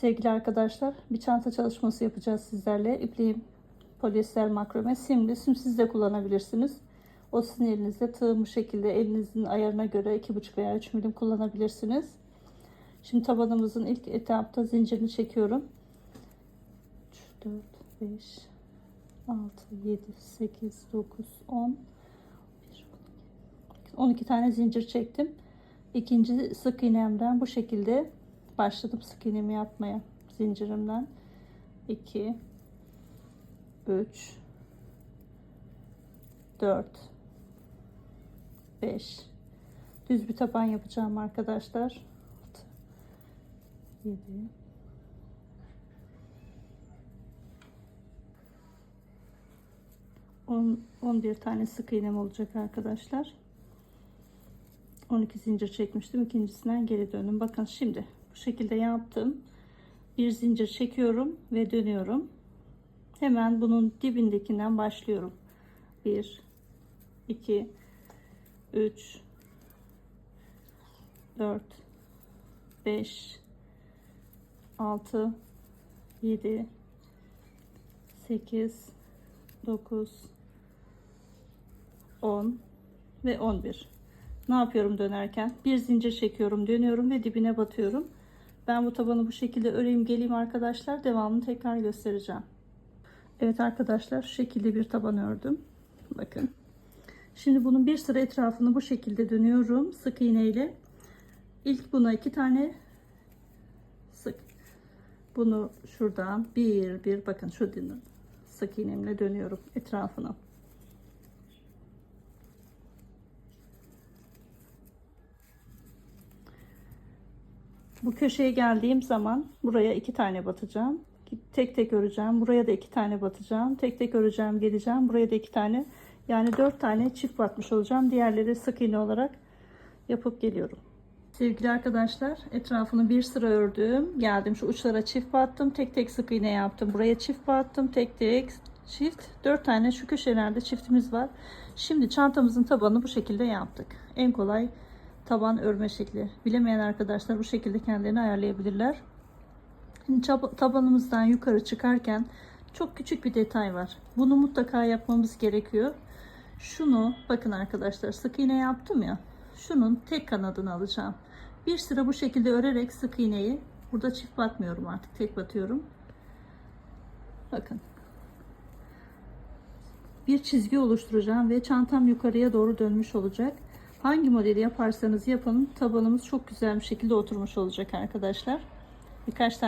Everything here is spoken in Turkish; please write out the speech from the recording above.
Sevgili arkadaşlar bir çanta çalışması yapacağız sizlerle. İpliğim polyester makrome simli. Simsiz de kullanabilirsiniz. O sizin elinizde tığım bu şekilde elinizin ayarına göre 2,5 veya 3 milim kullanabilirsiniz. Şimdi tabanımızın ilk etapta zincirini çekiyorum. 3, 4, 5, 6, 7, 8, 9, 10, 12 tane zincir çektim. İkinci sık iğnemden bu şekilde başladım sık iğnemi yapmaya. Zincirimden 2 3 4 5 düz bir taban yapacağım arkadaşlar. 7 10 11 tane sık iğnem olacak arkadaşlar. 12 zincir çekmiştim. İkincisinden geri döndüm. Bakın şimdi şekilde yaptım. Bir zincir çekiyorum ve dönüyorum. Hemen bunun dibindekinden başlıyorum. 1 2 3 4 5 6 7 8 9 10 ve 11 ne yapıyorum dönerken bir zincir çekiyorum dönüyorum ve dibine batıyorum ben bu tabanı bu şekilde öreyim geleyim arkadaşlar. Devamını tekrar göstereceğim. Evet arkadaşlar şu şekilde bir taban ördüm. Bakın. Şimdi bunun bir sıra etrafını bu şekilde dönüyorum sık iğne ile ilk buna iki tane sık. Bunu şuradan bir bir bakın şu sık iğnemle dönüyorum etrafına bu köşeye geldiğim zaman buraya iki tane batacağım. Tek tek öreceğim. Buraya da iki tane batacağım. Tek tek öreceğim geleceğim. Buraya da iki tane. Yani dört tane çift batmış olacağım. Diğerleri sık iğne olarak yapıp geliyorum. Sevgili arkadaşlar etrafını bir sıra ördüm. Geldim şu uçlara çift battım. Tek tek sık iğne yaptım. Buraya çift battım. Tek tek çift. Dört tane şu köşelerde çiftimiz var. Şimdi çantamızın tabanını bu şekilde yaptık. En kolay taban örme şekli. Bilemeyen arkadaşlar bu şekilde kendilerini ayarlayabilirler. Şimdi tabanımızdan yukarı çıkarken çok küçük bir detay var. Bunu mutlaka yapmamız gerekiyor. Şunu bakın arkadaşlar sık iğne yaptım ya. Şunun tek kanadını alacağım. Bir sıra bu şekilde örerek sık iğneyi burada çift batmıyorum artık tek batıyorum. Bakın. Bir çizgi oluşturacağım ve çantam yukarıya doğru dönmüş olacak. Hangi modeli yaparsanız yapın tabanımız çok güzel bir şekilde oturmuş olacak arkadaşlar. Birkaç tane